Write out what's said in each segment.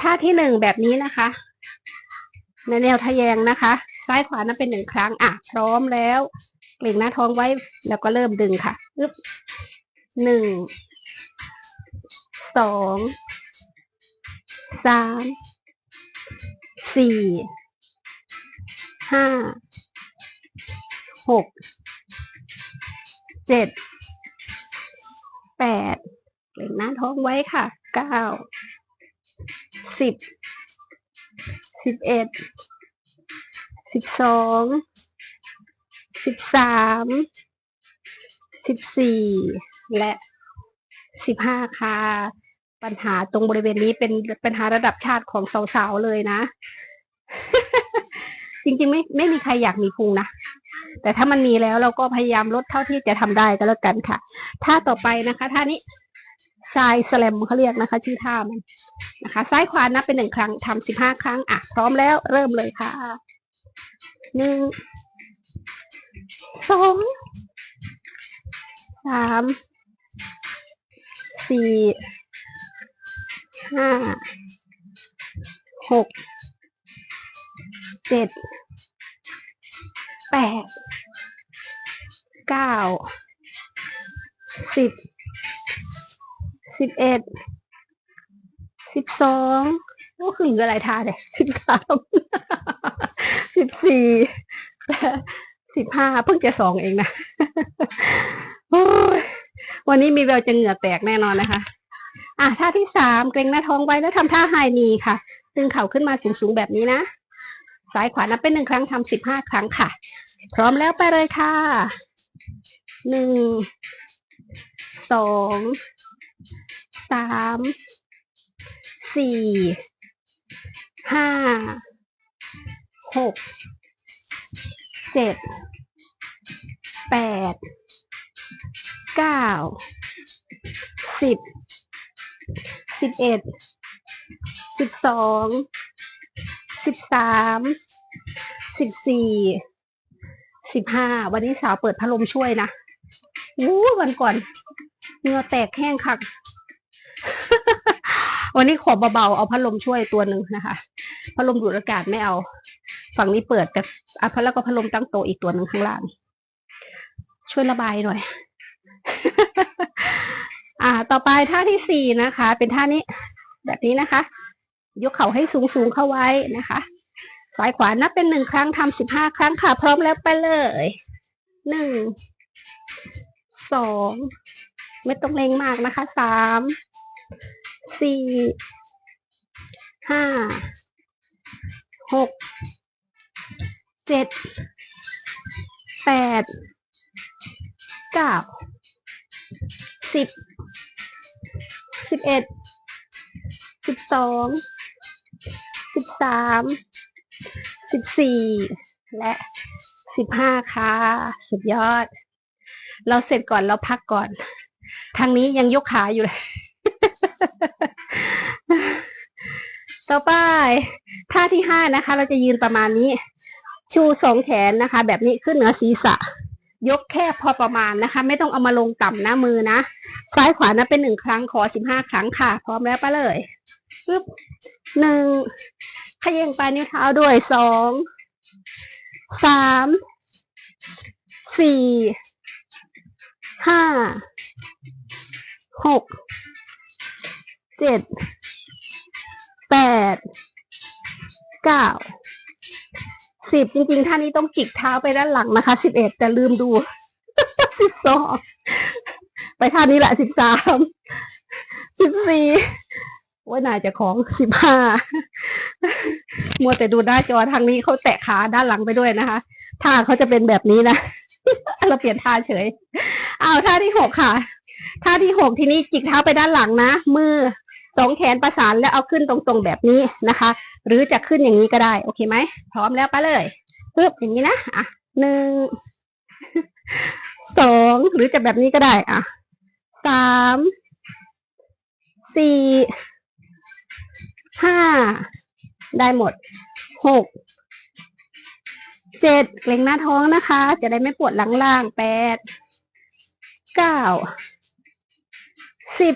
ท่าที่หนึ่งแบบนี้นะคะในแนวทะแยงนะคะ ซ้ายขวานั้นเป็นหนึ่งครั้ง อะ พร้อมแล้วเกร็งหน้าท้องไว้แล้วก็เริ่มดึงค่ะอึ๊บหนึ่งสองสามสี่ห้าหกเจ็ดแปดเกร็งหน้าท้องไว้ค่ะเก้า สิบ สิบเอ็ด สิบสอง สิบสาม สิบสี่ และสิบห้าค่ะ ปัญหาตรงบริเวณนี้เป็นปัญหาระดับชาติของสาวๆเลยนะ จริงๆไม่ไม่มีใครอยากมีพุงนะแต่ถ้ามันมีแล้วเราก็พยายามลดเท่าที่จะทำได้ก็แล้วกันค่ะ ท่าต่อไปนะคะ ท่านี้ ทรายสแลมเขาเรียกนะคะ ชื่อท่ามันนะคะ ซ้ายขวานับเป็นหนึ่งครั้งทำสิบห้าครั้งอะพร้อมแล้วเริ่มเลยค่ะหนึ่งสองสามสี่ห้าหกเจ็ดแปดเก้าสิบ สิบเอ็ด สิบสองก็คืออะไรท่าเนี่ยสิบสาม สิบสี่ สิบห้าเพิ่งจะสองเองนะวันนี้มีแววจะเหงื่อแตกแน่นอนนะคะ อะท่าที่สามเกรงหน้าท้องไว้แล้วทำท่าไฮนีค่ะดึงเข่าขึ้นมาสูงๆแบบนี้นะซ้ายขวานับเป็นหนึ่งครั้งทำสิบห้าครั้งค่ะ พร้อมแล้วไปเลยค่ะหนึ่งสอง สามสี่ห้าหกเจ็ดแปดเก้าสิบสิบเอ็ดสิบสองสิบสามสิบสี่สิบห้าวันนี้สาวเปิดพัดลมช่วยนะอู้วันก่อนเหงื่อแตกแห้งคัก วันนี้ขอเบาๆ เอาพัดลมช่วยตัวหนึ่งนะคะ พัดลมดูดอากาศไม่เอา ฝั่งนี้เปิดแต่อะพัดแล้วก็พัดลมตั้งโตอีกตัวหนึ่งข้างล่าง ช่วยระบายหน่อย อ่า ต่อไปท่าที่สี่นะคะ เป็นท่านี้ แบบนี้นะคะ ยกเข่าให้สูงสูงๆเข้าไว้นะคะซ้ายขวานับเป็นหนึ่งครั้งทำสิบห้าครั้งค่ะ พร้อมแล้วไปเลยหนึ่งสองไม่ต้องเร่งมากนะคะสาม สี่ห้าหกเจ็ดแปดเก้าสิบสิบเอ็ดสิบสองสิบสามสิบสี่และสิบห้าค่ะ สุดยอด เราเสร็จก่อนเราพักก่อน ทางนี้ยังยกขาอยู่เลย ต่อไปท่าที่ห้านะคะ เราจะยืนประมาณนี้ ชูสองแขนนะคะ แบบนี้ขึ้นเหนือศีรษะ ยกแค่พอประมาณนะคะ ไม่ต้องเอามาลงต่ำหน้ามือนะซ้ายขวานะเป็นหนึ่งครั้งขอสิบห้าครั้งค่ะ พร้อมแล้วไปเลยปึ๊บหนึ่งขย่งปลายนิ้วเท้าด้วยสองสามสี่ห้าหก เจ็ดแปดเก้าสิบจริงๆท่านี้ต้องจิกเท้าไปด้านหลังนะคะสิบเอ็ดแต่ลืมดูสิบสองไปท่านี้แหละสิบสามสิบสี่ว่านายจะของสิบห้ามัวแต่ดูหน้าจอทางนี้เขาแตะขาด้านหลังไปด้วยนะคะท่าเขาจะเป็นแบบนี้นะเราเปลี่ยนท่าเฉยเอาท่าที่หกค่ะ ท่าที่หกทีนี้จิกเท้าไปด้านหลังนะมือ สองแขนประสานแล้วเอาขึ้นตรงๆแบบนี้นะคะ หรือจะขึ้นอย่างนี้ก็ได้ โอเคไหม พร้อมแล้วไปเลยปึ๊บอย่างนี้นะอะหนึ่งสองหรือจะแบบนี้ก็ได้ อะสามสี่ห้าได้หมดหกเจ็ดเกรงหน้าท้องนะคะ จะได้ไม่ปวดหลังล่างแปดเก้าสิบ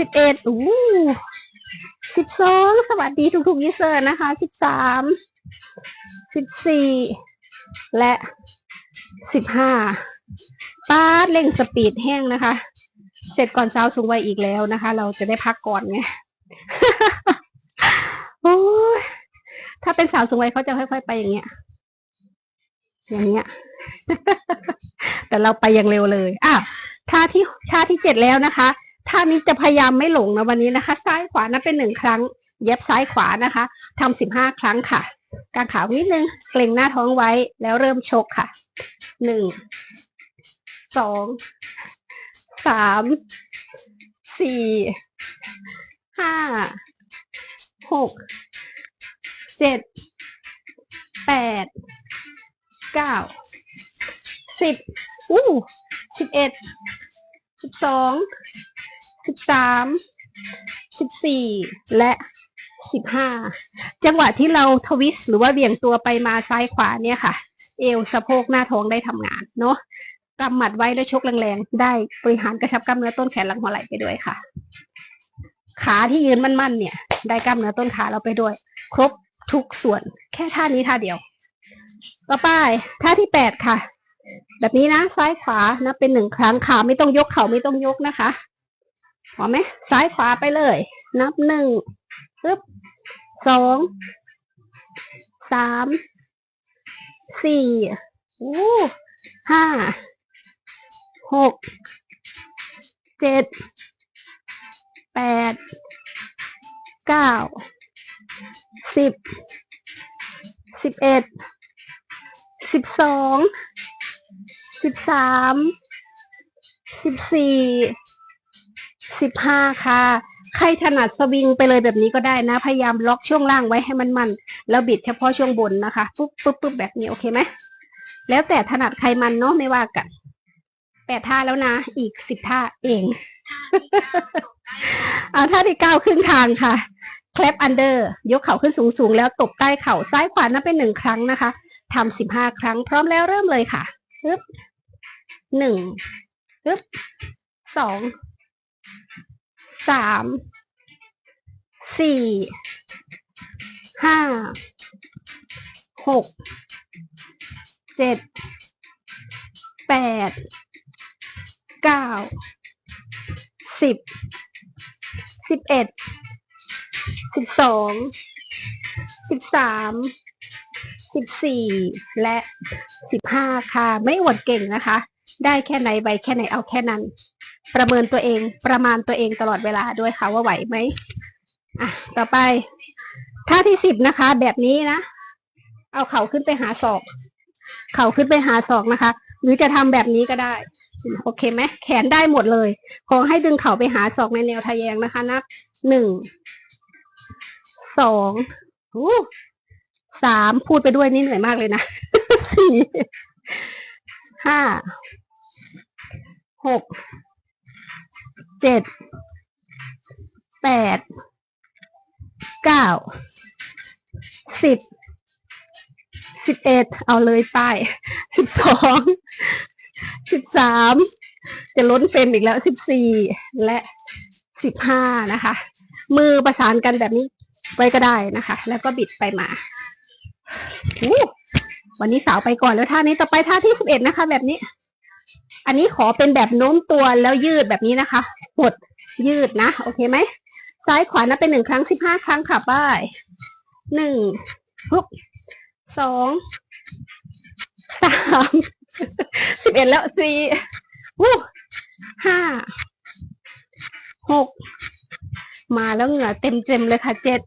สิบเอ็ดอู้สิบสองสวัสดีทุกๆยูเซอร์นะคะสิบสามสิบสี่และสิบห้าป้าเร่งสปีดแห้งนะคะ เสร็จก่อนเช้าสูงวัยอีกแล้วนะคะ เราจะได้พักก่อนไงโอ้ยถ้าเป็นสาวสูงวัยเขาจะค่อยๆไปอย่างเงี้ย อย่างเงี้ย แต่เราไปอย่างเร็วเลย อะท่าที่ท่าที่เจ็ดแล้วนะคะ ท่านี้จะพยายามไม่หลงนะวันนี้นะคะ ซ้ายขวานะเป็นหนึ่งครั้ง เย็บซ้ายขวานะคะทำสิบห้าครั้งค่ะกางขานิดนึงเกร็งหน้าท้องไว้แล้วเริ่มชกค่ะหนึ่งสองสามสี่ห้าหกเจ็ดแปดเก้าสิบอู้สิบเอ็ดสิบสอง สิบสามสิบสี่และสิบห้าจังหวะที่เราทวิสต์หรือว่าเบี่ยงตัวไปมาซ้ายขวาเนี่ยค่ะ เอวสะโพกหน้าท้องได้ทำงานเนาะกำหมัดไว้แล้วชกแรงๆ ได้บริหารกระชับกล้ามเนื้อต้นแขนหลังหัวไหล่ไปด้วยค่ะ ขาที่ยืนมั่นๆเนี่ย ได้กล้ามเนื้อต้นขาเราไปด้วย ครบทุกส่วนแค่ท่านี้ท่าเดียว ต่อไปท่าที่แปดค่ะ แบบนี้นะซ้ายขวานะเป็นหนึ่งครั้งขาไม่ต้องยกเข่าไม่ต้องยกนะคะ พอไหมซ้ายขวาไปเลย นับหนึ่งปึ๊บสองสามสี่อู้ห้าหกเจ็ดแปดเก้าสิบสิบเอ็ดสิบสองสิบสามสิบสี่ สิบห้าค่ะ ใครถนัดสวิงไปเลยแบบนี้ก็ได้นะ พยายามล็อกช่วงล่างไว้ให้มันมัน แล้วบิดเฉพาะช่วงบนนะคะ ปุ๊บปุ๊บปุ๊บแบบนี้โอเคไหม แล้วแต่ถนัดใครมันเนาะไม่ว่ากันแปดท่าแล้วนะ อีกสิบท่าเองเอาท่าที่เก้าครึ่งทางค่ะ แคลปอันเดอร์ยกเข่าขึ้นสูงสูงๆแล้วตบใต้เข่าซ้ายขวานับเป็นหนึ่งครั้งนะคะทำสิบห้าครั้งพร้อมแล้วเริ่มเลยค่ะปึ๊บหนึ่งปึ๊บสอง สามสี่ห้าหกเจ็ดแปดเก้าสิบสิบเอ็ดสิบสองสิบสามสิบสี่และสิบห้าค่ะ ไม่อวดเก่งนะคะ ได้แค่ไหนใบแค่ไหนเอาแค่นั้น ประเมินตัวเองประมาณตัวเองตลอดเวลาด้วยค่ะว่าไหวไหมอะต่อไปท่าที่สิบนะคะ แบบนี้นะ เอาเข่าขึ้นไปหาศอก เข่าขึ้นไปหาศอกนะคะ หรือจะทำแบบนี้ก็ได้ โอเคไหมแขนได้หมดเลย ขอให้ดึงเข่าไปหาศอกในแนวทะแยงนะคะนับหนึ่งสองสามพูดไปด้วยนี่เหนื่อยมากเลยนะสี่ห้าหก เจ็ดแปดเก้าสิบสิบเอ็ดเอาเลยไปสิบสองสิบสามจะล้นเป็นอีกแล้วสิบสี่และสิบห้านะคะ มือประสานกันแบบนี้ไว้ก็ได้นะคะ แล้วก็บิดไปมาวันนี้สาวไปก่อนแล้วท่านี้ต่อไปท่าที่สิบเอ็ดนะคะ แบบนี้ อันนี้ขอเป็นแบบโน้มตัวแล้วยืดแบบนี้นะคะหดยืดนะ โอเคไหม ซ้ายขวานะเป็นหนึ่งครั้งสิบห้าครั้งค่ะไป้ายหนึ่งปุ๊บสองสามสิบเอ็ดแล้วสี่วู้ห้าหกมาแล้วเหงื่อเต็มเต็มเลยค่ะเจ็ด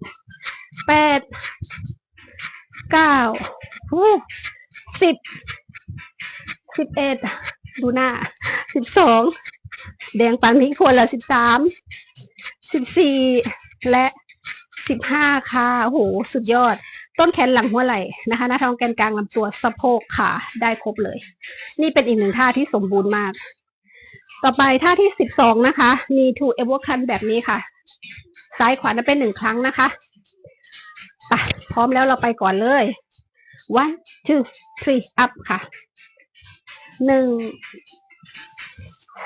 แปดเก้าวู้สิบสิบเอ็ด ดูหน้าสิบสองแดงปังทิ้งควรละสิบสามสิบสี่และสิบห้าค่ะโอ้โหสุดยอด ต้นแขนหลังหัวไหล่นะคะหน้าท้องแกนกลางลำตัวสะโพกขาได้ครบเลย นี่เป็นอีกหนึ่งท่าที่สมบูรณ์มาก ต่อไปท่าที่สิบสองนะคะ มีทูเอเวอร์คันแบบนี้ค่ะ ซ้ายขวานะเป็นหนึ่งครั้งนะคะไปพร้อมแล้วเราไปก่อนเลย one two three up ค่ะ หนึ่ง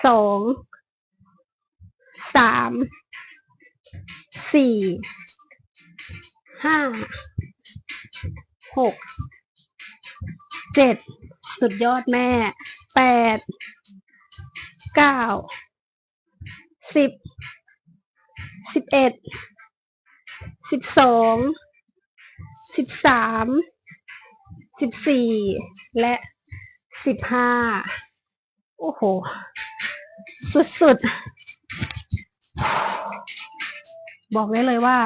สอง สาม สี่ ห้า หก เจ็ด สุดยอดแม่ แปด เก้า สิบ สิบเอ็ด สิบสอง สิบสาม สิบสี่ และ สิบห้าโอ้โห สุดๆ บอกได้เลยว่า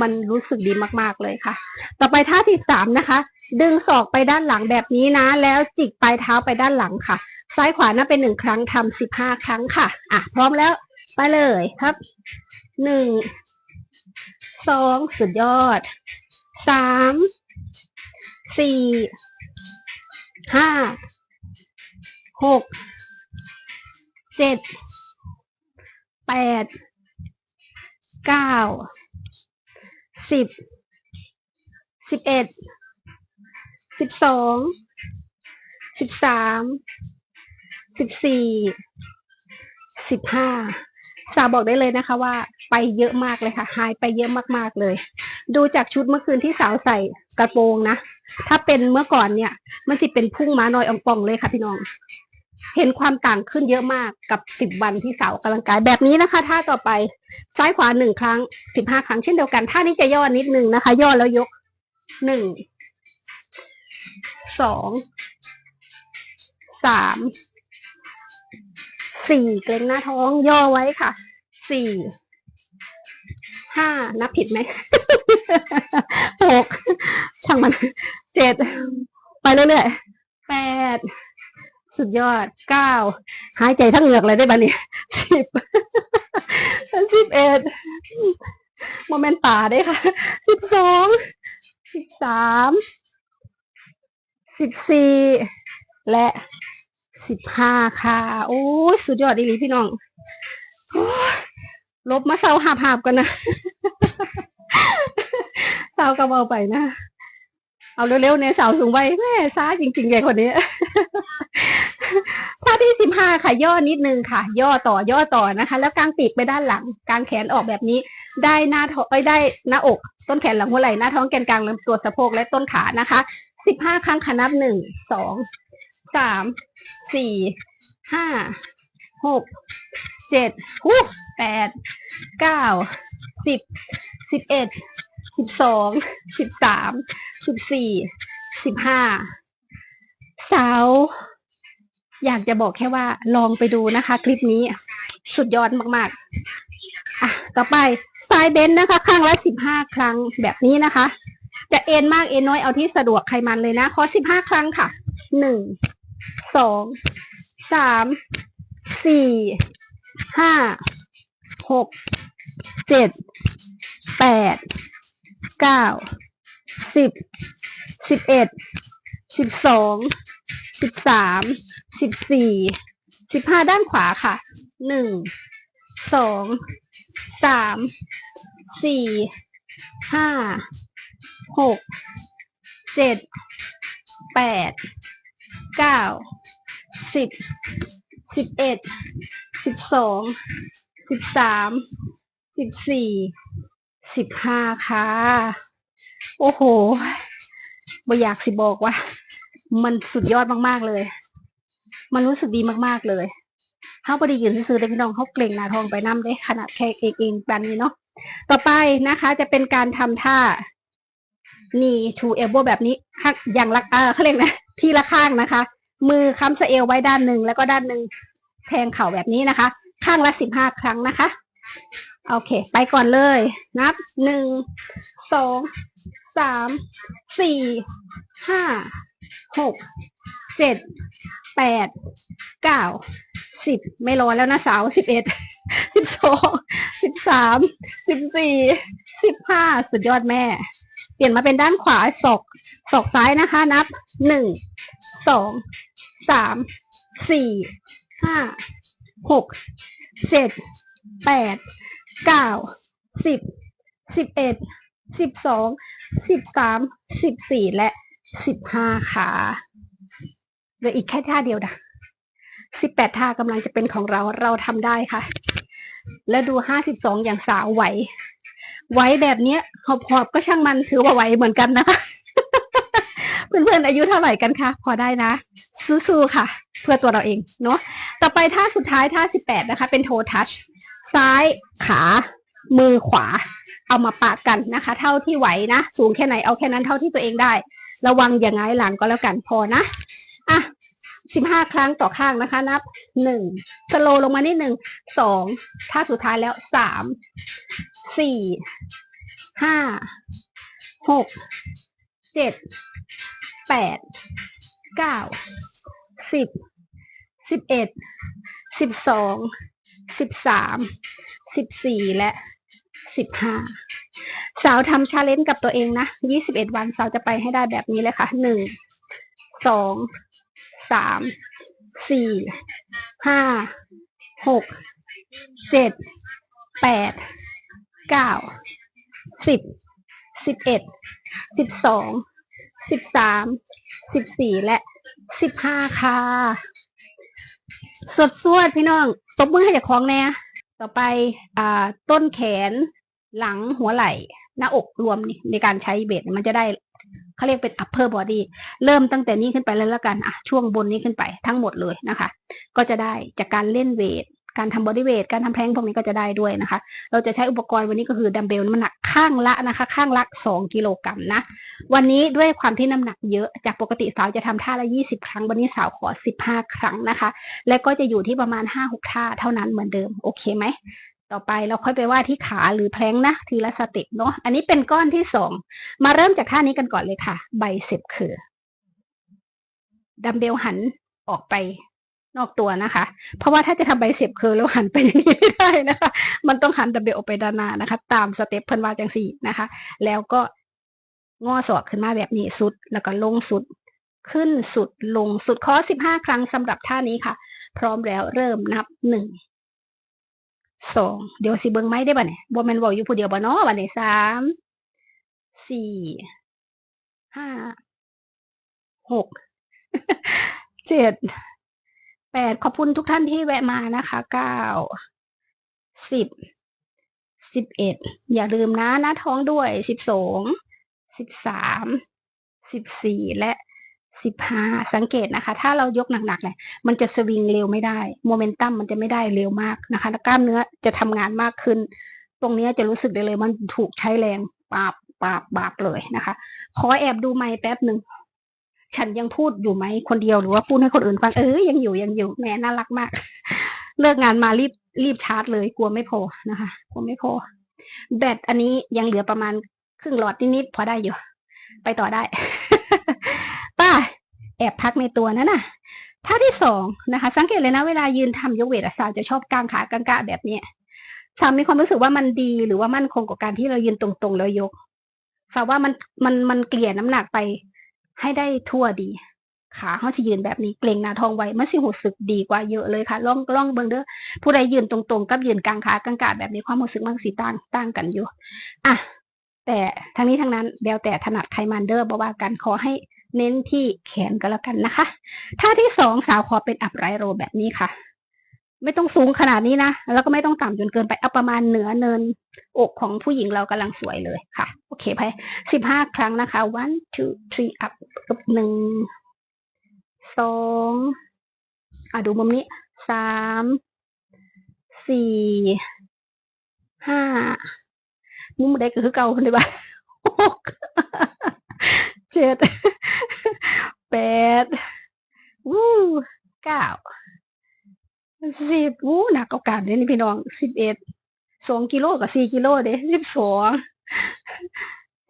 มันรู้สึกดีมากๆเลยค่ะ ต่อไปท่าที่สามนะคะ ดึงศอกไปด้านหลังแบบนี้นะ แล้วจิกปลายเท้าไปด้านหลังค่ะ ซ้ายขวานับเป็นหนึ่งครั้งทำสิบห้าครั้งค่ะ อะ พร้อมแล้ว ไปเลยครับหนึ่งสองสุดยอดสามสี่ห้า หกเจ็ดแปดเก้าสิบสิบเอ็ดสิบสองสิบสามสิบสี่สิบห้าสาวบอกได้เลยนะคะว่าไปเยอะมากเลยค่ะหายไปเยอะมากๆเลย ดูจากชุดเมื่อคืนที่สาวใส่กระโปรงนะ ถ้าเป็นเมื่อก่อนเนี่ย มันสิเป็นพุ่งม้าน้อยอองปองเลยค่ะพี่น้อง เห็นความต่างขึ้นเยอะมากกับสิบวันที่สาวกำลังกายแบบนี้นะคะท่าต่อไปซ้ายขวาหนึ่งครั้งสิบห้าครั้งเช่นเดียวกันท่านี้จะย่อนิดนึงนะคะ ย่อแล้วยกหนึ่งสองสามสี่เกรงหน้าท้องย่อไว้ค่ะสี่ห้านับผิดไหมหกช่างมันเจ็ดไปเรื่อยๆแปด สุดยอดเก้าหายใจทั้งเหงือกเลยได้บ้านี่สิบสิบเอ็ดโมเมนต์ป่าได้ค่ะสิบสองสิบสามสิบสี่และสิบห้าค่ะ โอ้สุดยอดดีลีพี่น้องอลบมาเศร้าหาบหาบกันนะสาวกระเบาไปนะ เอาเร็วๆเนี่ยสาวสูงวัยแม่ซ่าจริงๆไงคนนี้ ท่าที่สิบห้าค่ะ ย่อนิดนึงค่ะ ย่อต่อย่อต่อนะคะ แล้วกางปีกไปด้านหลังกางแขนออกแบบนี้ ได้หน้าท้องเอ้ยได้หน้าอก ต้นแขนหลังหัวไหล่หน้าท้องแกนกลางลำตัวสะโพกและต้นขานะคะสิบห้าครั้งค่ะนับหนึ่งสองสามสี่ห้าหกเจ็ดหูแปดเก้าสิบสิบเอ็ดสิบสองสิบสามสิบสี่สิบห้าสาว อยากจะบอกแค่ว่าลองไปดูนะคะ คลิปนี้ สุดยอดมากๆอะต่อไปสายเบนซ์นะคะ ข้างละสิบห้าครั้งแบบนี้นะคะ จะเอ็นมากเอ็นน้อยเอาที่สะดวกใครมันเลยนะขอสิบห้าครั้งค่ะหนึ่งสองสามสี่ห้าหกเจ็ดแปดเก้าสิบสิบเอ็ด สิบสอง สิบสาม สิบสี่ สิบห้าด้านขวาค่ะ หนึ่ง สอง สาม สี่ ห้า หก เจ็ด แปด เก้า สิบ สิบเอ็ด สิบสอง สิบสาม สิบสี่ สิบห้าค่ะ โอ้โหบ่อยากสิบอกว่า มันสุดยอดมากๆเลย มันรู้สึกดีมากๆเลยเขาพอดียืนซื้อเลยพี่น้องเขาเกรงหนาทองไปน้ำได้ขนาดแค่เองเองแบบนี้เนาะต่อไปนะคะจะเป็นการทำท่า knee to elbow แบบนี้ข้างอย่างละเออเขาเรียกนะ ทีละข้างนะคะ มือค้ำสะเอวไว้ด้านหนึ่งแล้วก็ด้านหนึ่งแทงเข่าแบบนี้นะคะ ข้างละสิบห้าครั้งนะคะ โอเค ไปก่อนเลย นับหนึ่งสองสามสี่ห้าหกเจ็ดแปดเก้าสิบไม่รอแล้วนะสาวสิบเอ็ดสิบสองสิบสามสิบสี่สิบห้าสุดยอดแม่ เปลี่ยนมาเป็นด้านขวาศอกศอกซ้ายนะคะ นับหนึ่งสองสามสี่ห้าหกเจ็ด แปดเก้าสิบสิบเอ็ดสิบสองสิบสามสิบสี่และสิบห้าขาเหลืออีกแค่ท่าเดียวนะสิบแปดท่ากำลังจะเป็นของเราเราทำได้ค่ะ แล้วดูห้าสิบสองอย่างสาวไหว ไหวแบบเนี้ยหอบหอบก็ช่างมันถือว่าไหวเหมือนกันนะคะเพื่อนๆอายุเท่าไหร่กันคะพอได้นะสู้ๆค่ะ เพื่อตัวเราเองเนาะต่อไปท่าสุดท้ายท่าสิบแปดนะคะ เป็นโททัช ซ้ายขามือขวา เอามาปะกันนะคะ เท่าที่ไหวนะ สูงแค่ไหนเอาแค่นั้นเท่าที่ตัวเองได้ ระวังอย่างไงหลังก็แล้วกันพอนะอะสิบห้าครั้งต่อข้างนะคะ นับหนึ่งสโลลงมานิดหนึ่งสองท่าสุดท้ายแล้วสามสี่ห้าหกเจ็ดแปดเก้าสิบสิบเอ็ดสิบสอง สิบสามสิบสี่และสิบห้าสาวทำชาเลนจ์กับตัวเองนะยี่สิบเอ็ดวันสาวจะไปให้ได้แบบนี้เลยค่ะหนึ่งสองสามสี่ห้าหกเจ็ดแปดเก้าสิบสิบเอ็ดสิบสองสิบสามสิบสี่และสิบห้าค่ะ สดสวดพี่น้องตบมือให้จากของแน่ต่อไปอ่าต้นแขนหลังหัวไหล่ หน้าอกรวมนี่ในการใช้เบสเนี่ยมันจะได้เขาเรียกเป็น upper body เริ่มตั้งแต่นี้ขึ้นไปแล้วละกันอะช่วงบนนี้ขึ้นไปทั้งหมดเลยนะคะ ก็จะได้จากการเล่นเวท การทำบอดี้เวทการทำแพลงพวกนี้ก็จะได้ด้วยนะคะ เราจะใช้อุปกรณ์วันนี้ก็คือดัมเบลน้ำหนักข้างละนะคะ ข้างละ 2 กิโลกรัมนะ วันนี้ด้วยความที่น้ำหนักเยอะ จากปกติสาวจะทำท่าละ 20 ครั้ง วันนี้สาวขอ 15 ครั้งนะคะ และก็จะอยู่ที่ประมาณ 5-6 ท่าเท่านั้นเหมือนเดิม โอเคไหม ต่อไปเราค่อยไปว่าที่ขาหรือแพลงนะ ทีละสเต็ปเนาะ อันนี้เป็นก้อนที่สองมาเริ่มจากท่านี้กันก่อนเลยค่ะไบเซปคือดัมเบลหันออกไป นอกตัวนะคะ เพราะว่าถ้าจะทำไบเซปคือแล้วหันไปอย่างนี้ไม่ได้นะคะ มันต้องหันดัมเบลออกไปด้านหน้านะคะ ตามสเต็ปเพิ่นว่าจังสี่นะคะ แล้วก็งอศอกขึ้นมาแบบนี้สุด แล้วก็ลงสุด ขึ้นสุดลงสุดคอสิบห้าครั้งสำหรับท่านี้ค่ะ พร้อมแล้วเริ่มนับหนึ่งสองเดี๋ยวสิเบิ้งไม้ได้บ่เนี่ยบ่แมนบอกอยู่ผู้เดียวบ่เนาะบ่เนี่ยสามสี่ห้าหกเจ็ด แปดขอบคุณทุกท่านที่แวะมานะคะเก้าสิบสิบเอ็ดอย่าลืมนะหน้าท้องด้วยสิบสองสิบสามสิบสี่และสิบห้าสังเกตนะคะ ถ้าเรายกหนักๆเนี่ยมันจะสวิงเร็วไม่ได้โมเมนตัมมันจะไม่ได้เร็วมากนะคะแล้วกล้ามเนื้อจะทำงานมากขึ้น ตรงนี้จะรู้สึกได้เลยมันถูกใช้แรงปาบปาบบาบเลยนะคะ ขอแอบดูไม้แป๊บหนึ่ง ฉันยังพูดอยู่ไหมคนเดียวหรือว่าพูดให้คนอื่นฟังเออยังอยู่ยังอยู่แม่น่ารักมาก เลิกงานมารีบรีบชาร์จเลยกลัวไม่พอนะคะกลัวไม่พอ แบตอันนี้ยังเหลือประมาณครึ่งหลอดนิดๆพอได้อยู่ ไปต่อได้ ป้า แอบพักในตัวนั่นน่ะท่าที่สองนะคะ สังเกตเลยนะเวลายืนทำยกเวทสาวจะชอบกางขากางกะแบบเนี้ยสาวมีความรู้สึกว่ามันดีหรือว่ามั่นคงกับการที่เรายืนตรงๆแล้วยกสาวว่ามันมันมันเกลี่ยน้ำหนักไป ให้ได้ทั่วดีขาเขาจะยืนแบบนี้เกรงหน้าท้องไว้มันสิหูสึกดีกว่าเยอะเลยค่ะล่องล่องเบิ่งเด้อผู้ใดยืนตรงๆ กับยืนกลางขากลางกะแบบนี้ความรู้สึกมันสีต่างต่างกันอยู่อะแต่ทั้งนี้ทั้งนั้นแล้วแต่ถนัดใครมันเด้อบอกว่ากันขอให้เน้นที่แขนก็แล้วกันนะคะท่าที่สองสาวขอเป็นอัพไรโรแบบนี้ค่ะ ไม่ต้องสูงขนาดนี้นะ แล้วก็ไม่ต้องต่ำจนเกินไป เอาประมาณเหนือเนิน อกของผู้หญิงเรากำลังสวยเลยค่ะ โอเคไปสิบห้าครั้งนะคะ one two three up หนึ่ง สองอะดูมุมนี้ สาม สี่ ห้า มุมใดก็คือเก่าคนเดียวหกเจ็ดแปด วู้เก้า สิบวู้หนักเกากันเลยนี่พี่น้องสิบเอ็ดสองกิโลกับสี่กิโลเด้สิบสอง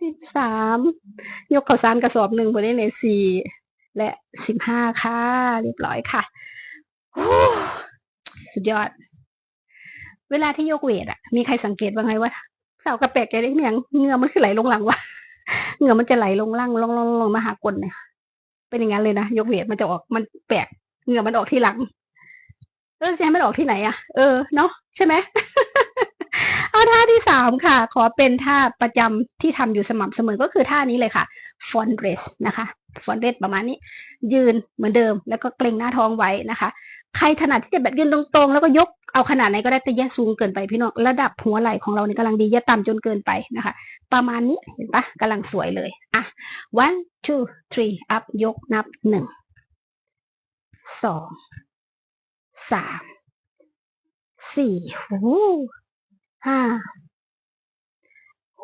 สิบสามยกข้าวสารกระสอบหนึ่งบนนี้ในสี่และสิบห้าค่ะ เรียบร้อยค่ะสุดยอด เวลาที่ยกเวทอะมีใครสังเกตบ้างไหมว่าสาวกระแปกแกได้เมียงเงือมันคือไหลลงหลังวะเงือมันจะไหลลงล่างลงลงลงมาหากลเนี่ยเป็นอย่างนั้นเลยนะยกเวทมันจะออกมันแปลกเงือมันออกที่หลัง เออจะให้มันออกที่ไหนอะเออเนาะใช่ไหมเอาท่าที่สามค่ะ ขอเป็นท่าประจำที่ทำอยู่สม่ำเสมอก็คือท่านี้เลยค่ะฟอนเดรสนะคะฟอนเดตประมาณนี้ ยืนเหมือนเดิม แล้วก็เกรงหน้าท้องไว้นะคะ ใครถนัดที่จะแบบยืนตรงๆ แล้วก็ยกเอาขนาดไหนก็ได้แต่อย่าสูงเกินไปพี่น้องระดับหัวไหล่ของเราเนี่ยกำลังดีอย่าต่ำจนเกินไปนะคะ ประมาณนี้เห็นปะกำลังสวยเลยอะ one two three up ยกนับหนึ่งสอง สามสี่หห้า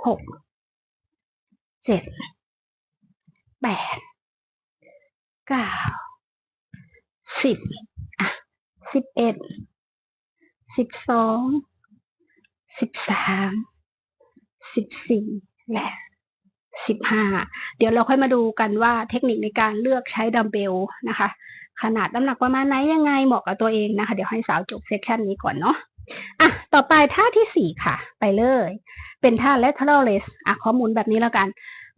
หกเจ็ดแปดเก้าสิบอะสิบเอ็ดสิบสองสิบสามสิบสี่และ สิบห้าเดี๋ยวเราค่อยมาดูกันว่าเทคนิคในการเลือกใช้ดัมเบลนะคะ ขนาดน้ำหนักประมาณไหนยังไงเหมาะกับตัวเองนะคะ เดี๋ยวให้สาวจบเซสชันนี้ก่อนเนาะอะ ต่อไปท่าที่สี่ค่ะ ไปเลย เป็นท่า lateral raise อะข้อมูลแบบนี้แล้วกัน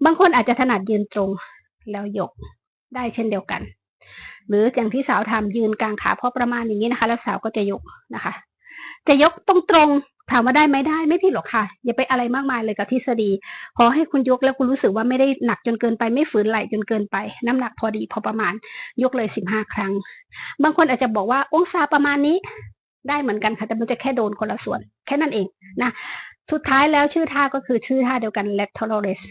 บางคนอาจจะถนัดยืนตรงแล้วยกได้เช่นเดียวกัน หรืออย่างที่สาวทำยืนกลางขาพอประมาณอย่างนี้นะคะ แล้วสาวก็จะยกนะคะ จะยกตรงๆ ถามว่าได้ไหมได้ไม่ผิดหรอกค่ะ อย่าไปอะไรมากมายเลยกับทฤษฎี ขอให้คุณยกแล้วคุณรู้สึกว่าไม่ได้หนักจนเกินไปไม่ฝืนไหลจนเกินไป น้ำหนักพอดีพอประมาณยกเลยสิบห้าครั้ง บางคนอาจจะบอกว่าองศาประมาณนี้ได้เหมือนกันค่ะแต่มันจะแค่โดนคนละส่วน แค่นั้นเองนะสุดท้ายแล้วชื่อท่าก็คือชื่อท่าเดียวกัน lateral raise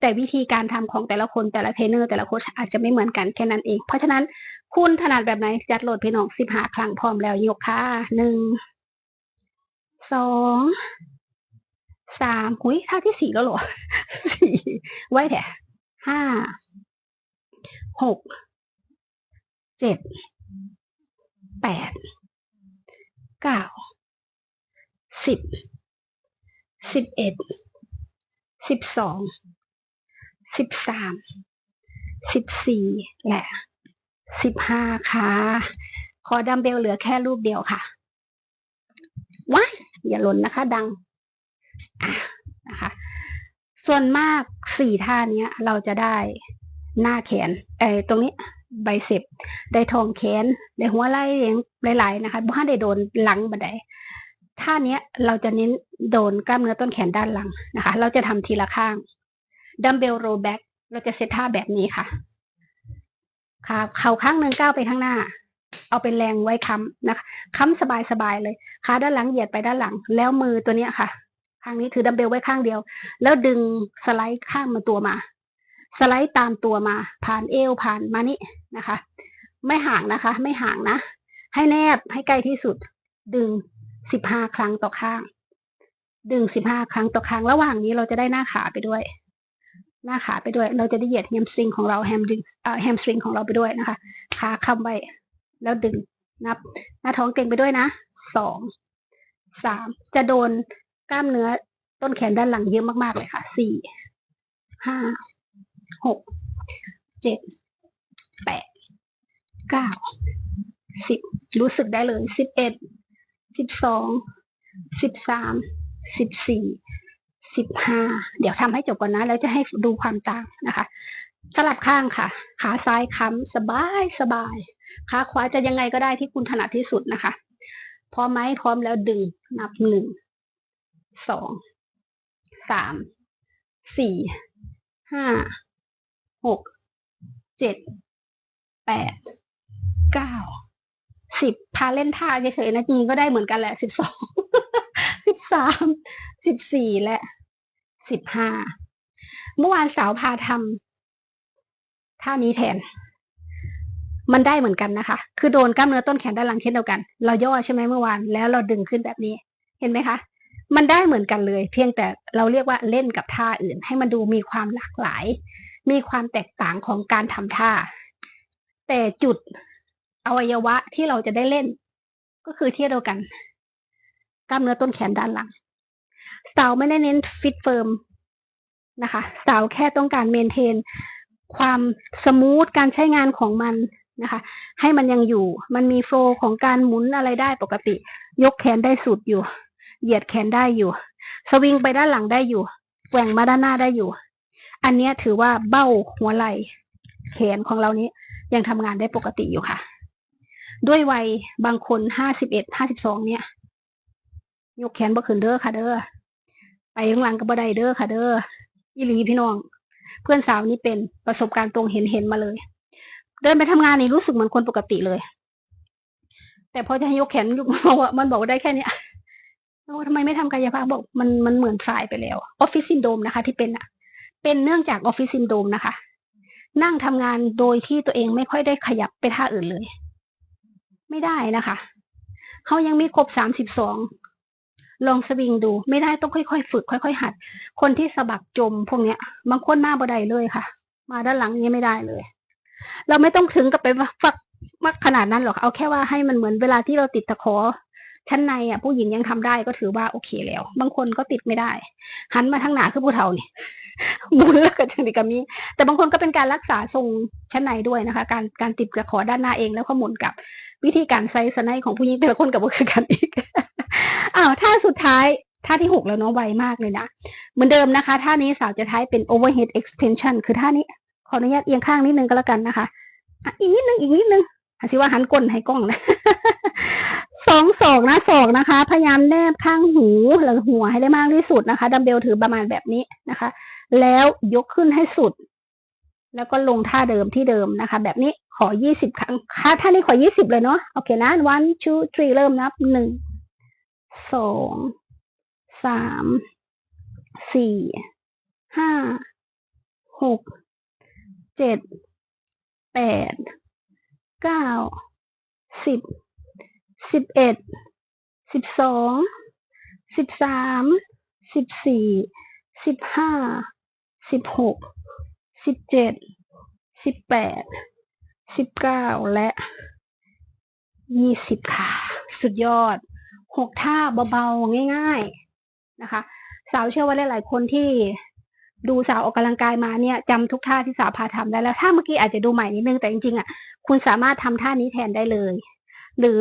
แต่วิธีการทำของแต่ละคนแต่ละเทรนเนอร์แต่ละโค้ชอาจจะไม่เหมือนกันแค่นั้นเอง เพราะฉะนั้นคุณถนัดแบบไหนจัดโหลดพี่น้องสิบห้าครั้งพร้อมแล้วยกค่ะหนึ่ง สองสามหุ้ยท่าที่สี่แล้วหรอสี่ไว้แถะห้าหกเจ็ดแปดเก้าสิบสิบเอ็ดสิบสองสิบสามสิบสี่และสิบห้าค่ะ ขอดัมเบลเหลือแค่รูปเดียวค่ะว้าย อย่าหล่นนะคะ ดังะนะคะ ส่วนมากสี่ท่านี้เราจะได้หน้าแขนเอ้ตรงนี้ใบเสพได้ทองแขน ได้หัวไหล่หลาย ๆ นะคะบ้านได้โดนหลังบันไดท่าเนี้ยเราจะเน้นโดนกล้ามเนื้อต้นแขนด้านหลังนะคะ เราจะทำทีละข้างดัมเบลโรแบ็กเราจะเซตท่าแบบนี้ค่ะขาเข่าข้างหนึ่งก้าวไปข้างหน้า เอาเป็นแรงไว้ค้ำนะคะค้ำสบายๆเลยขาด้านหลังเหยียดไปด้านหลัง แล้วมือตัวเนี้ยค่ะ ข้างนี้ถือดัมเบลไว้ข้างเดียว แล้วดึงสไลด์ข้างมาตัวมา สไลด์ตามตัวมา ผ่านเอวผ่านมานี่นะคะ ไม่ห่างนะคะ ไม่ห่างนะ ให้แนบให้ใกล้ที่สุด ดึงสิบห้าครั้งต่อข้าง ดึงสิบห้าครั้งต่อข้าง ระหว่างนี้เราจะได้หน้าขาไปด้วย หน้าขาไปด้วย เราจะได้เหยียดแฮมสตริงของเราแฮมดึงแฮมสตริงของเราไปด้วยนะคะ ขาค้ำไว้ แล้วดึงนับ หน้าท้องเก่งไปด้วยนะสองสามจะโดนกล้ามเนื้อต้นแขนด้านหลังเยอะมากๆเลยค่ะสี่ห้าหกเจ็ดแปดเก้าสิบรู้สึกได้เลยสิบเอ็ดสิบสองสิบสามสิบสี่สิบห้าเดี๋ยวทำให้จบก่อนนะ แล้วจะให้ดูความต่างนะคะ สลับข้างค่ะ ขาซ้ายค้ำสบายสบายขาขวาจะยังไงก็ได้ที่คุณถนัดที่สุดนะคะพร้อมไหมพร้อมแล้วดึงนับหนึ่งสองสามสี่ห้าหกเจ็ดแปดเก้าสิบพาเล่นท่าเฉยๆนะจริงก็ได้เหมือนกันแหละสิบสองสิบสามสิบสี่และสิบห้าเมื่อวานสาวพาทำ ท่านี้แทน มันได้เหมือนกันนะคะ คือโดนกล้ามเนื้อต้นแขนด้านหลังเช่นเดียวกัน เราย่อใช่ไหมเมื่อวาน แล้วเราดึงขึ้นแบบนี้ เห็นไหมคะ มันได้เหมือนกันเลย เพียงแต่เราเรียกว่าเล่นกับท่าอื่น ให้มันดูมีความหลากหลาย มีความแตกต่างของการทำท่า แต่จุดอวัยวะที่เราจะได้เล่น ก็คือที่เดียวกัน กล้ามเนื้อต้นแขนด้านหลังสาวไม่ได้เน้นฟิตเฟิร์มนะคะสาวแค่ต้องการเมนเทน ความสมูทการใช้งานของมันนะคะ ให้มันยังอยู่ มันมีโฟล์ของการหมุนอะไรได้ปกติ ยกแขนได้สุดอยู่ เหยียดแขนได้อยู่ สวิงไปด้านหลังได้อยู่แกว่งมาด้านหน้าได้อยู่ อันนี้ถือว่าเบ้าหัวไหล่แขนของเรานี้ยังทำงานได้ปกติอยู่ค่ะ ด้วยวัยบางคนห้าสิบเอ็ดห้าสิบสองเนี่ย ยกแขนบ่ขึ้นเด้อค่ะเด้อไปข้างหลังก็บ่ได้เด้อค่ะเด้ออีหลีพี่น้อง เพื่อนสาวนี่เป็นประสบการณ์ตรงเห็นเห็นมาเลย เดินไปทำงานนี่รู้สึกเหมือนคนปกติเลย แต่พอจะให้ยกแขนยกมันบอกว่ามันบอกว่าได้แค่เนี้ยโอ้ทำไมไม่ทำกายภาพบอกมันมันเหมือนสายไปแล้วออฟฟิศซินโดมนะคะ ที่เป็นอะเป็นเนื่องจากออฟฟิศซินโดมนะคะ นั่งทำงานโดยที่ตัวเองไม่ค่อยได้ขยับไปท่าอื่นเลย ไม่ได้นะคะเขายังมีครบสามสิบสอง ลองสวิงดู ไม่ได้ต้องค่อยๆ ฝึกค่อย ๆ หัด คนที่สะบักจมพวกเนี้ย บางคนมาบ่ได้เลยค่ะ มาด้านหลังนี้ไม่ได้เลย เราไม่ต้องถึงกับไปฟักมากขนาดนั้นหรอกเอาแค่ว่าให้มันเหมือนเวลาที่เราติดตะขอ ชั้นในอะ ผู้หญิงยังทำได้ก็ถือว่าโอเคแล้ว บางคนก็ติดไม่ได้ หันมาทางหนาคือผู้เฒ่านี่มุนแล้วก็จังดีกามีแต่บางคนก็เป็นการรักษาทรงชั้นในด้วยนะคะ การการติดตะขอด้านหน้าเองแล้วก็หมุนกลับวิธีการไซส์สไนของผู้หญิงแต่ละคนกับว่าคือกันอีก อ้าวท่าสุดท้ายท่าที่หกแล้วเนาะไวมากเลยนะ เหมือนเดิมนะคะ ท่านี้สาวจะใช้เป็น overhead extension คือท่านี้ ขออนุญาตเอียงข้างนิดนึงก็แล้วกันนะคะอะอีกนิดนึงอีกนิดนึงอาชิว่าหันก้นให้กล้องนะสองศอกนะศอกนะคะ พยายามแนบข้างหูหรือหัวให้ได้มากที่สุดนะคะ ดัมเบลถือประมาณแบบนี้นะคะ แล้วยกขึ้นให้สุด แล้วก็ลงท่าเดิมที่เดิมนะคะ แบบนี้ขอยี่สิบครั้ง ค่ะท่านี้ขอยี่สิบเลยเนาะโอเคนะ one two three เริ่มนับหนึ่ง สองสามสี่ห้าหกเจ็ดแปดเก้าสิบสิบเอ็ดสิบสองสิบสามสิบสี่สิบห้าสิบหกสิบเจ็ดสิบแปดสิบเก้าและยี่สิบค่ะ สุดยอด หกท่าเบาๆง่ายๆนะคะ สาวเชื่อว่าหลายๆคนที่ดูสาวออกกำลังกายมาเนี่ยจำทุกท่าที่สาวพาทำได้แล้วถ้าเมื่อกี้อาจจะดูใหม่นิดนึงแต่จริงๆอะคุณสามารถทำท่านี้แทนได้เลย หรือ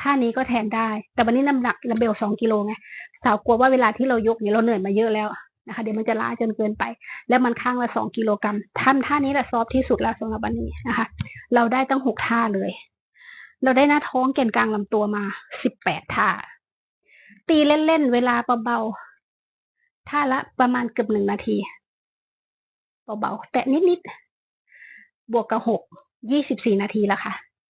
ท่านี้ก็แทนได้ แต่วันนี้น้ำหนักระเบลสองกิโลไงสาวกลัวว่าเวลาที่เรายกเนี่ยเราเหนื่อยมาเยอะแล้วนะคะเดี๋ยวมันจะล้าจนเกินไป แล้วมันข้างละสองกิโลกรัมทำท่านี้แหละซอฟที่สุดแล้วสำหรับวันนี้นะคะ เราได้ตั้งหกท่าเลย เราได้หน้าท้องแก่นกลางลำตัวมาสิบแปดท่า ตีเล่น ๆ เวลาเบาๆท่าละประมาณเกือบหนึ่งนาทีเบาๆ แต่นิด ๆ บวกกับหกยี่สิบสี่นาทีแล้วค่ะ